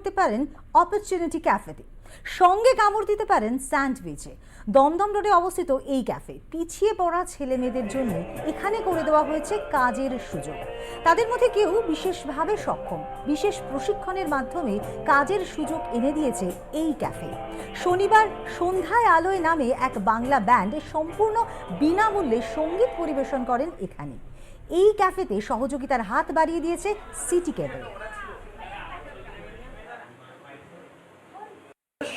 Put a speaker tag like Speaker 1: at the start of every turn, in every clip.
Speaker 1: করতে পারেন অপরচুনিটি ক্যাফেতে সঙ্গে কামড় দিতে পারেন স্যান্ডউইচে দমদম রোডে অবস্থিত এই ক্যাফে পিছিয়ে পড়া ছেলে মেয়েদের জন্য এখানে করে দেওয়া হয়েছে কাজের সুযোগ। তাদের মধ্যে কেউ বিশেষভাবে সক্ষম, বিশেষ প্রশিক্ষণের মাধ্যমে কাজের সুযোগ এনে দিয়েছে এই ক্যাফে শনিবার সন্ধ্যায় আলোয় নামে এক বাংলা ব্যান্ড সম্পূর্ণ বিনামূল্যে সংগীত পরিবেশন করেন এখানে। এই ক্যাফেতে সহযোগিতার হাত বাড়িয়ে দিয়েছে সিটি কেবল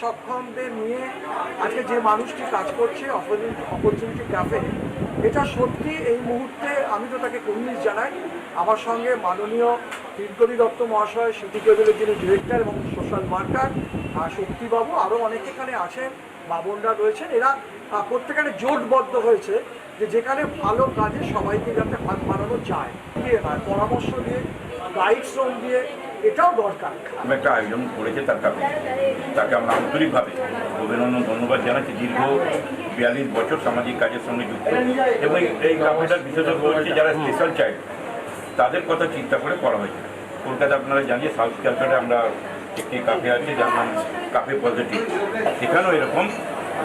Speaker 2: সক্ষমদের নিয়ে আজকে যে মানুষটি কাজ করছে অপরচুনিটি ক্যাফে এটা সত্যি এই মুহূর্তে আমি তো তাকে কুর্নিশ জানাই। আমার সঙ্গে মাননীয় তীর্থলী দত্ত মহাশয়, সিটি কেবলের যিনি ডিরেক্টর এবং সোশ্যাল ওয়ার্কার শক্তিবাবু আরও অনেকে এখানে আছেন বাবনরা রয়েছেন। এরা প্রত্যেকখানে জোটবদ্ধ হয়েছে যে যেখানে ভালো কাজে সবাইকে যাতে হাত বাড়ানো যায়। দিয়ে নয়, পরামর্শ দিয়ে গাইড শ্রম দিয়ে, এটাও দরকার।
Speaker 3: একটা আয়োজন করেছে তার কারণে। তাকে আমরা আন্তরিকভাবে অভিনন্দন ধন্যবাদ জানাচ্ছি। দীর্ঘ বিয়াল্লিশ বছর সামাজিক কাজের সঙ্গে যুক্ত। এবং এই- কাপড়টার বিশেষত্ব হচ্ছে যারা স্পেশাল চাইল্ড তাদের কথা চিন্তা করে করা হয়েছে। কলকাতা আপনারা জানিয়ে সাউথ ক্যালকাটায় আমরা একটি কাফে আছে, যার নাম কাফে পজিটিভ সেখানেও এরকম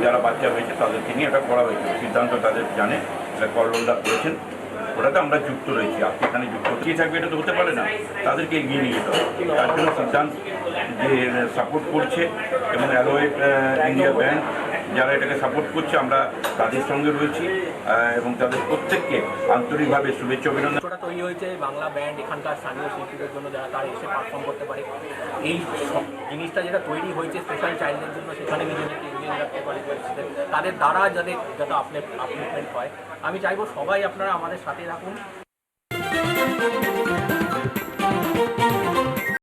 Speaker 3: যারা বাচ্চা হয়েছে, তাদেরকে নিয়ে এটা করা হয়েছে। সিদ্ধান্ত তাদের জানে, এটা কল্লোলদা করেছেন। ওটাতে আমরা যুক্ত রয়েছি। আপনি এখানে যুক্ত কি থাকবে, এটা তো হতে পারে না। তাদেরকে এগিয়ে নিয়ে যেতে হবে। তার জন্য সিদ্ধান্ত সাপোর্ট করছে এবং অ্যালোয়ে ইন্ডিয়া ব্যাংক যারা এটাকে সাপোর্ট করছে, আমরা তাদের সঙ্গে রয়েছি এবং তাদের প্রত্যেককে আন্তরিকভাবে শুভেচ্ছা অভিনন্দন।
Speaker 4: তৈরি হয়েছে বাংলা ব্যান্ড, এখানকার স্থানীয় শিল্পীদের জন্য যারা তারা এসে পারফর্ম করতে পারে। এই জিনিসটা যেটা তৈরি হয়েছে স্পেশাল চাইল্ডদের জন্য, সেখানে নিজেদেরকে এগিয়ে রাখতে পারে তাদের দ্বারা যাতে যাতে আপনি আপলিমেন্ট হয়। আমি চাইব সবাই আপনারা আমাদের সাথে রাখুন